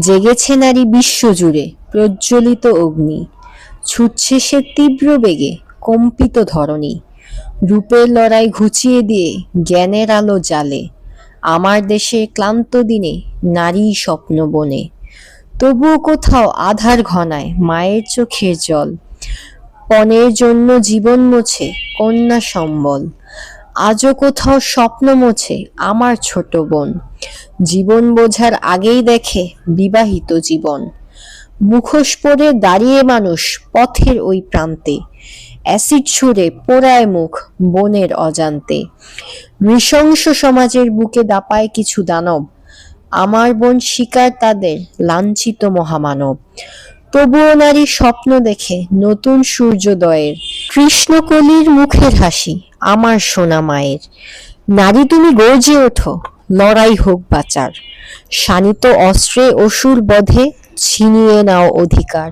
জেগেছে নারী বিশ্বজুড়ে প্রজ্বলিত অগ্নি। ছুটছে সে তীব্র বেগে, কম্পিত ধরণী। রূপের লড়াই ঘুচিয়ে দিয়ে জ্ঞানের আলো জালে আমার দেশে ক্লান্ত দিনে নারী স্বপ্ন বনে। তবুও কোথাও আধার ঘনায় মায়ের চোখের জল। পণের জন্য জীবন মোছে কন্যা সম্বল। আজও কোথাও স্বপ্ন মোছে আমার ছোট বোন। জীবন বোঝার আগেই দেখে বিবাহিত জীবন। মুখোশ পরে দাঁড়িয়ে মানুষ পথের ওই প্রান্তে। অ্যাসিড ছুঁড়ে পোড়ায় মুখ বনের অজান্তে। নৃশংস সমাজের বুকে দাপায় কিছু দানব। আমার বোন শিকার তাদের লাঞ্ছিত মহামানব। তবুও নারী স্বপ্ন দেখে নতুন সূর্যোদয়ের। কৃষ্ণকলির মুখের হাসি আমার সোনা মায়ের। নারী তুমি গর্জে ওঠো লড়াই হোক বাঁচার। শানিত অস্ত্রে অসুর বধে ছিনিয়ে নাও অধিকার।